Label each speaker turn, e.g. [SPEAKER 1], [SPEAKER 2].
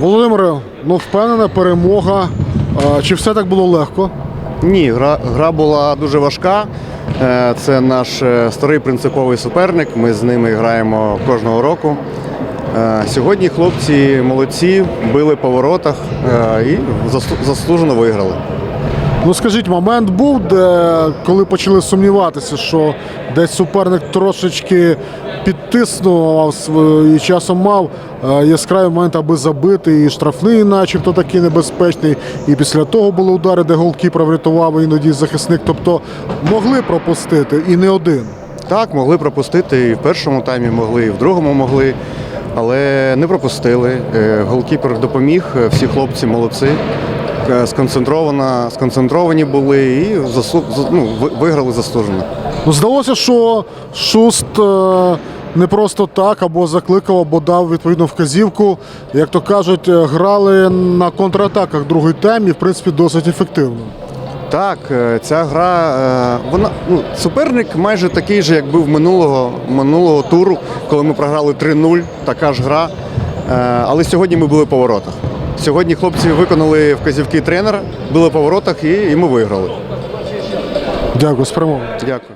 [SPEAKER 1] Володимире, ну впевнена перемога. Чи все так було легко?
[SPEAKER 2] Ні, гра, гра була дуже важка. Е, Це наш е, старий принциповий суперник. Ми з ними граємо кожного року. Е, Сьогодні хлопці молодці, били по воротах і заслу- заслужено виграли.
[SPEAKER 1] Ну скажіть, момент був, де коли почали сумніватися, що десь суперник трошечки підтиснув св- і часом мав е, яскравий момент, аби забити, і штрафний, начебто такий небезпечний. І після того були удари, де голкіпер врятував іноді захисник. Тобто могли пропустити і не один.
[SPEAKER 2] Так, могли пропустити і в першому таймі могли, і в другому могли, але не пропустили. Е, Голкіпер допоміг, е, всі хлопці молодці. Е, Сконцентровано, сконцентровані були і ну, виграли заслужено.
[SPEAKER 1] Ну, здалося, що Шуст е, не просто так або закликав, або дав відповідну вказівку. Як то кажуть, е, грали на контратаках другий тайм і, в принципі, досить ефективно.
[SPEAKER 2] Так, ця гра, вона ну, суперник майже такий же, як був минулого, минулого туру, коли ми програли 3-0, така ж гра. Але сьогодні ми були по воротах. Сьогодні хлопці виконали вказівки тренера, були в поворотах і, і ми виграли.
[SPEAKER 1] Дякую, з перемогою.
[SPEAKER 2] Дякую.